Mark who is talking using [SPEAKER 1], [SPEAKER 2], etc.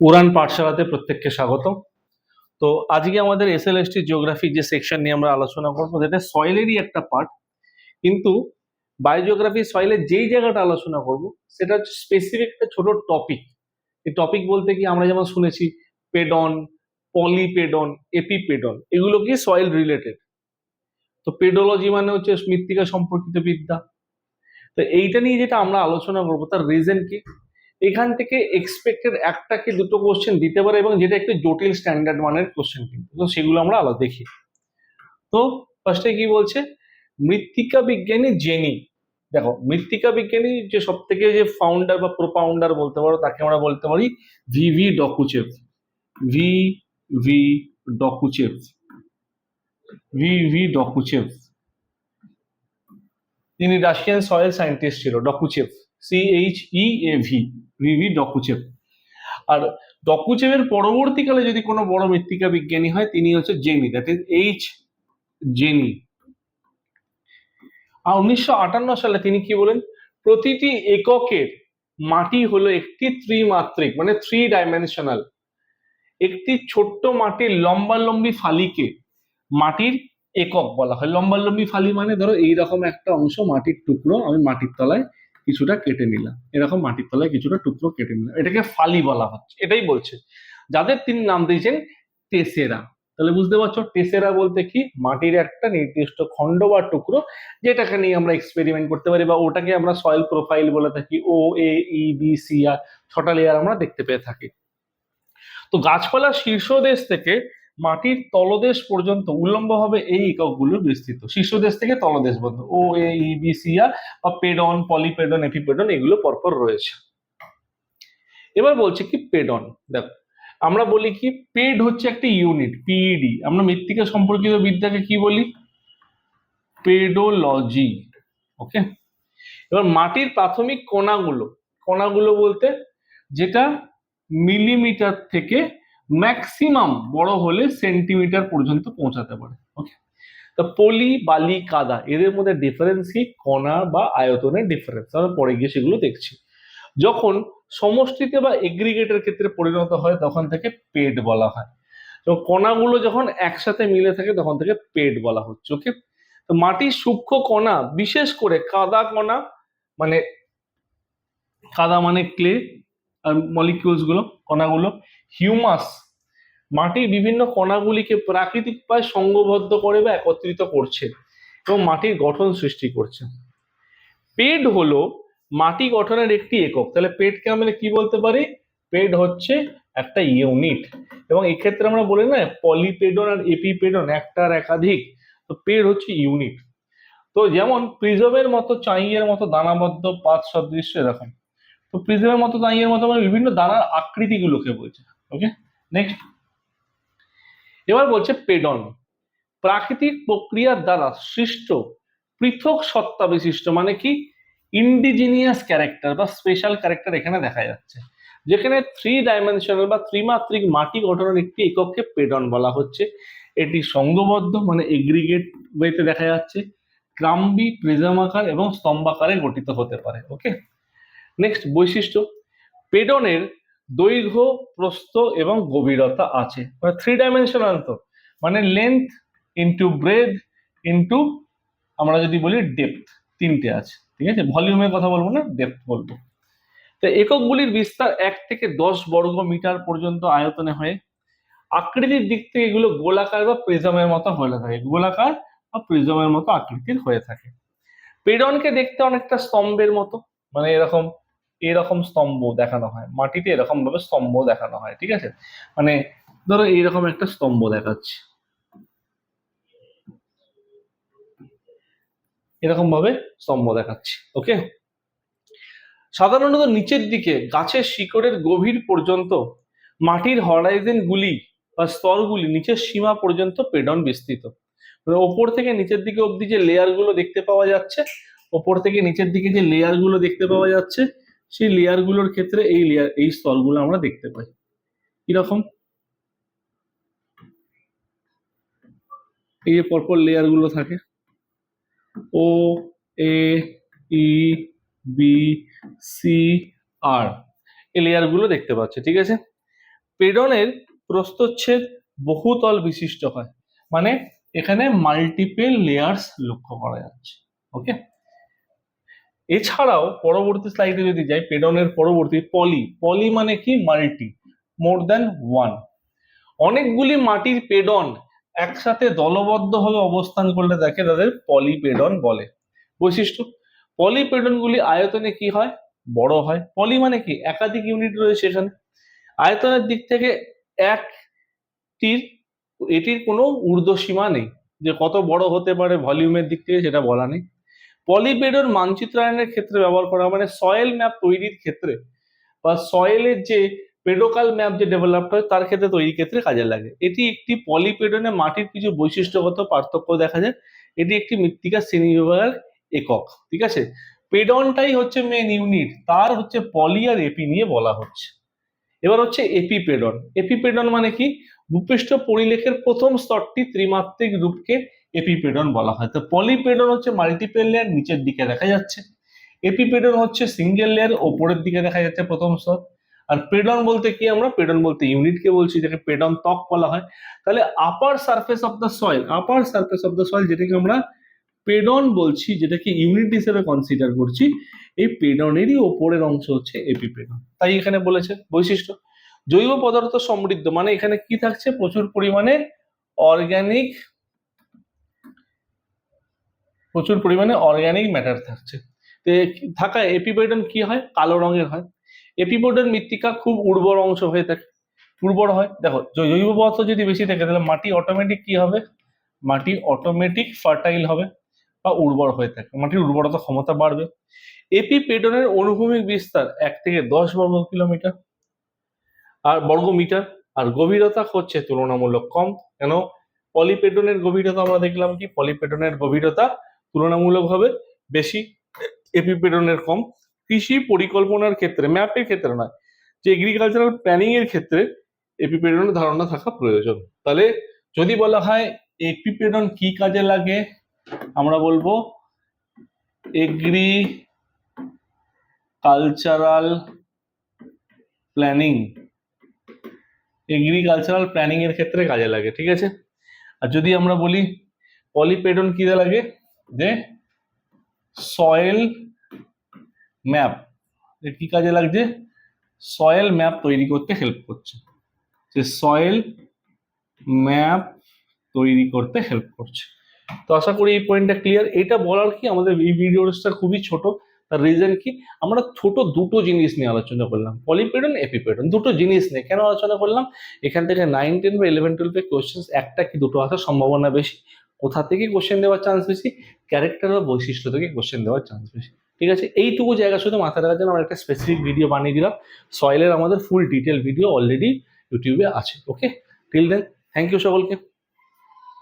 [SPEAKER 1] উড়ান পাঠশালাতে প্রত্যেককে স্বাগত তো আজকে আমাদের এস এল এসটি জিওগ্রাফি যে সেকশন নিয়ে আমরা আলোচনা করব যেটা সয়েলেরই একটা পার্ট কিন্তু বায়োজিওগ্রাফি সয়েলের যেই জায়গাটা আলোচনা করব, সেটা হচ্ছে স্পেসিফিক একটা ছোট টপিক এই টপিক বলতে কি, আমরা যেমন শুনেছি পেডন পলিপেডন এপিপেডন এগুলো কি সয়েল রিলেটেড তো পেডোলজি মানে হচ্ছে মৃত্তিকা সম্পর্কিত বিদ্যা। তো এইটা নিয়ে যেটা আমরা আলোচনা করব, তার রিজন কি? এখান থেকে এক্সপেক্টেড একটা কি দুটো কোশ্চেন দিতে পারে এবং যেটা একটু জটিল স্ট্যান্ডার্ড মানের কোশ্চেন কিন্তু। তো সেগুলো আমরা আলাদা দেখি। তো ফার্স্টে কি বলছে? মৃত্তিকা বিজ্ঞানী জেনি। দেখো, মৃত্তিকা বিজ্ঞানী যে সব থেকে যে ফাউন্ডার বা প্রোপাউন্ডার বলতে পারো, তাকে আমরা বলতে পারি V V Dokuchaev V V Dokuchaev V V Dokuchaev তিনি রাশিয়ান সয়েল সায়েন্টিস্ট ছিল Dokuchaev C H E A V V V Dokuchaev আর ডকুচেভের পরবর্তীকালে যদি কোনো বড় মৃত্তিকা বিজ্ঞানী হয়, তিনি হচ্ছে Jenny that is H Jenny আর উনিশশো আটান্ন সালে তিনি কি বলেন? প্রতিটি এককের মাটি হলো একটি ত্রিমাত্রিক মানে থ্রি ডাইমেনশনাল একটি ছোট্ট মাটির লম্বালম্বি ফালিকে মাটির একক বলা হয়। লম্বালম্বি ফালি মানে ধরো এইরকম একটা অংশ মাটির টুকরো, আমি মাটির তলায় কিছুটা কেটে নিলাম। এরকম মাটির তলায় কিছুটা টুকরো কেটে নিলাম। এটাকে ফালি বলা হচ্ছে। এটাই বলছে। যাদের তিনি নাম দিয়েছেন টেসেরা তাহলে বুঝতে পারছ টেসেরা বলতে কি? মাটির একটা নির্দিষ্ট খণ্ড বা টুকরো যেটাকে নিয়ে আমরা এক্সপেরিমেন্ট করতে পারি বা ওটাকে আমরা সয়েল প্রোফাইল বলে থাকি ও এ ই বি সি আর ছটা লেয়ার আমরা দেখতে পেয়ে থাকি। তো গাছপালার শীর্ষদেশ থেকে মাটির তলদেশ পর্যন্ত উল্লম্বভাবে এই এককগুলো বিস্তৃত। শীর্ষদেশ থেকে তলদেশ পর্যন্ত ও এ সি আর বা পেডন, পলিপেডন, এপিপেডন এগুলো পরপর রয়েছে। এবার বলছে কি পেডন? দেখো, আমরা বলি কি পেড হচ্ছে একটা ইউনিট পিইডি আমরা মৃত্তিকা সম্পর্কিত বিদ্যাকে কি বলি? পেডোলজি। ওকে? এবার মাটির প্রাথমিক কণাগুলো কণাগুলো বলতে যেটা মিলিমিটার থেকে ম্যাক্সিমাম বড় হলে সেন্টিমিটার পর্যন্ত পৌঁছাতে পারে ওকে তো পলি বালি কাদা এদের মধ্যে ডিফারেন্স কি? কণা বা আয়তনের ডিফারেন্স আমরা পরে গিয়ে সেগুলো দেখছি। যখন সমষ্টিতে বা এগ্রিগেটের ক্ষেত্রে পরিণত হয়, তখন থেকে পেট বলা হয়। তো কণাগুলো যখন একসাথে মিলে থাকে, তখন থেকে পেট বলা হচ্ছে ওকে তো মাটির সূক্ষ্ম কণা, বিশেষ করে কাদা কণা মানে কাদা মানে ক্লে আর মলিকিউলসগুলো, কণাগুলো হিউমাস মাটির বিভিন্ন কণাগুলিকে প্রাকৃতিক উপায় সঙ্গবদ্ধ করে বা একত্রিত করছে এবং মাটির গঠন সৃষ্টি করছে। পেড হলো মাটি গঠনের একটি একক। তাহলে পেডকে আমরা কি বলতে পারি? পেড হচ্ছে একটা ইউনিট এবং এক্ষেত্রে আমরা বলি না পলিপেডন আর এপিপেডন একটা আর একাধিক। তো পেড হচ্ছে ইউনিট তো যেমন প্রিজমের মতো চাইয়ের মতো দানাবদ্ধ পাত সদৃশ্য এরকম তো প্রিজমের মতো চাইয়ের মতো মানে বিভিন্ন দানার আকৃতিগুলোকে বলছে। ওকে নেক্সট এবার বলছে পেডন। প্রাকৃতিক প্রক্রিয়ার দ্বারা সৃষ্ট পৃথক সত্তা বিশিষ্ট মানে কি? ইন্ডিজিনিয়াস ক্যারেক্টার বা স্পেশাল ক্যারেক্টার এখানে দেখা যাচ্ছে। যেখানে থ্রি ডাইমেনশনাল বা ত্রিমাত্রিক মাটি গঠনের একটি এককে পেডন বলা হচ্ছে। এটি সংঘবদ্ধ মানে এগ্রিগেট ওয়েতে দেখা যাচ্ছে। ক্রাম্বি, প্রিজম আকার এবং স্তম্ভাকারে গঠিত হতে পারে। ওকে নেক্সট বৈশিষ্ট্য, পেডনের দৈর্ঘ্য, প্রস্থ এবং গভীরতা আছে। মানে থ্রি ডাইমেনশনাল তো। মানে লেন্থ ইন্টু ব্রেড ইন্টু আমরা যদি বলি ডেপথ তিনটে আছে। ঠিক আছে? ভলিউমের কথা বলব না ডেপথ বলব। তো এককগুলির বিস্তার এক থেকে দশ বর্গ মিটার পর্যন্ত আয়তনে হয়, আকৃতির দিক থেকে এগুলো গোলাকার বা প্রিজমের মতো হয়ে থাকে। গোলাকার বা প্রিজমের মতো আকৃতির হয়ে থাকে। পেডনকে দেখতে অনেকটা স্তম্ভের মতো মানে এরকম এরকম স্তম্ভ দেখানো হয়। মাটিতে এরকম ভাবে স্তম্ভ দেখানো হয়, ঠিক আছে? মানে ধরো এইরকম একটা স্তম্ভ দেখাচ্ছে। এরকম ভাবে স্তম্ভ দেখাচ্ছি ওকে সাধারণত নিচের দিকে, গাছের শিকড়ের গভীর পর্যন্ত, মাটির হরাইজেন গুলি বা স্তরগুলি নিচের সীমা পর্যন্ত পেডন বিস্তৃত। মানে ওপর থেকে নিচের দিকে অবধি যে লেয়ারগুলো দেখতে পাওয়া যাচ্ছে, ওপর থেকে নিচের দিকে যে লেয়ারগুলো দেখতে পাওয়া যাচ্ছে সেই লেয়ারগুলোর ক্ষেত্রে এই লেয়ার এই স্তরগুলো আমরা দেখতে পাই। কীরকম? এই যে পরপর লেয়ারগুলো থাকে। ও এ ই বি সি আর এই লেয়ারগুলো দেখতে পাচ্ছে, ঠিক আছে? পেডনের প্রস্তচ্ছেদ বহুতল বিশিষ্ট হয়। মানে এখানে মাল্টিপল লেয়ার্স লক্ষ্য করা যাচ্ছে ওকে এছাড়াও পরবর্তী স্লাইডে যদি যাই পেডনের পরবর্তী পলি পলি মানে কি? মাল্টি মোর দ্যান ওয়ান অনেকগুলি মাটির পেডন একসাথে দলবদ্ধভাবে অবস্থান করলে দেখে তাদের পলিপেডন বলে। বৈশিষ্ট্য পলিপেডনগুলি আয়তনে কি হয়? বড় হয়। পলি মানে কি? একাধিক ইউনিট রয়েছে এখানে। আয়তনের দিক থেকে একটির, এটির কোনো ঊর্ধ্বসীমা নেই। যে কত বড় হতে পারে ভলিউমের দিক থেকে সেটা বলা নেই। পলিপেডন মানচিত্রায়নের ক্ষেত্রে ব্যবহার করা হয় মানে সয়েল ম্যাপ তৈরির ক্ষেত্রে বা সয়েলের যে পেডোকাল ম্যাপ যে ডেভেলপ হয়, তার ক্ষেত্রে তৈরির ক্ষেত্রে কাজে লাগে। এটি একটি পলিপেডনে মাটির কিছু বৈশিষ্ট্যগত পার্থক্য দেখা যায়। এটি একটি মৃত্তিকা শ্রেণি বিভাগের একক, ঠিক আছে? পেডনটাই হচ্ছে মেন ইউনিট তার হচ্ছে পলি আর এপি নিয়ে বলা হচ্ছে। এবার হচ্ছে এপিপেডন এপিপেডন মানে কি? ভূপৃষ্ঠ পরিলেখের প্রথম স্তরটি ত্রিমাত্রিক রূপকে এপিপেডন বলা হয়। তো পলিপেডন হচ্ছে মাল্টিপেল লেয়ার নিচের দিকে দেখা যাচ্ছে। এপিপেডন হচ্ছে সিঙ্গেল লেয়ার ওপরের দিকে দেখা যাচ্ছে প্রথম স্তর। আর পেডন বলতে কি আমরা? পেডন বলতে ইউনিটকে বলছি, যেটাকে পেডন ত্বক বলা হয়। তাহলে upper surface of the soil upper surface of the soil যেটাকে আমরা পেডন বলছি, যেটাকে ইউনিট হিসেবে কনসিডার করছি, এই পেডনেরই ওপরের অংশ হচ্ছে এপিপেডন। তাই এখানে বলেছে বৈশিষ্ট্য। জৈব পদার্থ সমৃদ্ধ মানে এখানে কি থাকছে? প্রচুর পরিমাণে অর্গানিক প্রচুর পরিমাণে অর্গানিক ম্যাটার থাকছে। থাকা এপিপেডন কি হয়? কালো রঙের হয়। এপিপোডের মৃত্তিকা খুব উর্বর অংশ হয়ে থাকে। উর্বর হয়। দেখো জৈব পদার্থ যদি বেশি থাকে, তাহলে মাটি অটোমেটিক কি হবে? মাটি অটোমেটিক ফার্টাইল হবে বা উর্বর হয়ে থাকে। মাটির উর্বরতা ক্ষমতা বাড়বে। এপিপেডনের অনুভূমিক বিস্তার এক থেকে দশ বর্গ কিলোমিটার আর বর্গ মিটার। আর গভীরতা হচ্ছে তুলনামূলক কম। কেন? পলিপেডনের গভীরতা আমরা দেখলাম কি? পলিপেডনের গভীরতা তুলনামূলকভাবে বেশি এপিপেডনের কম। কৃষি পরিকল্পনার ক্ষেত্রে ম্যাপের ক্ষেত্রে নয়, যে এগ্রিকালচারাল প্ল্যানিং এর ক্ষেত্রে এপিপেডনের ধারণা থাকা প্রয়োজন। তাহলে যদি বলা হয় এপিপেডন কি কাজে লাগে, আমরা বলব agricultural planning agricultural planning এর ক্ষেত্রে কাজে লাগে, ঠিক আছে? আর যদি আমরা বলি পলিপেডন কি লাগে যে সয়েল ম্যাপ কি কাজে লাগছে? সয়েল ম্যাপ তৈরি করতে হেল্প করছে। যে সয়েল ম্যাপ তৈরি করতে হেল্প করছে। তো আশা করি এই পয়েন্টটা ক্লিয়ার এটা বলার কি? আমাদের এই ভিডিওটা খুবই ছোট। তার রিজন কি? আমরা ছোট দুটো জিনিস নিয়ে আলোচনা করলাম। পলিপেডন এপিপেডন দুটো জিনিস নিয়ে। কেন আলোচনা করলাম? এখান থেকে নাইন টেন বা ইলেভেন টুয়েলভে কোয়েশ্চেন একটা কি দুটো আসার সম্ভাবনা বেশি? কোথা থেকে কোশ্চেন দেওয়ার চান্স বেশি? ক্যারেক্টার বা বৈশিষ্ট্য থেকে কোশ্চেন দেওয়ার চান্স বেশি। ঠিক আছে? এইটুকু জায়গা শুধু মাথায় রাখার জন্য আমরা একটা স্পেসিফিক ভিডিও বানিয়ে দিলাম। সয়েলের আমাদের ফুল ডিটেল ভিডিও অলরেডি ইউটিউবে আছে okay till then thank you সকলকে।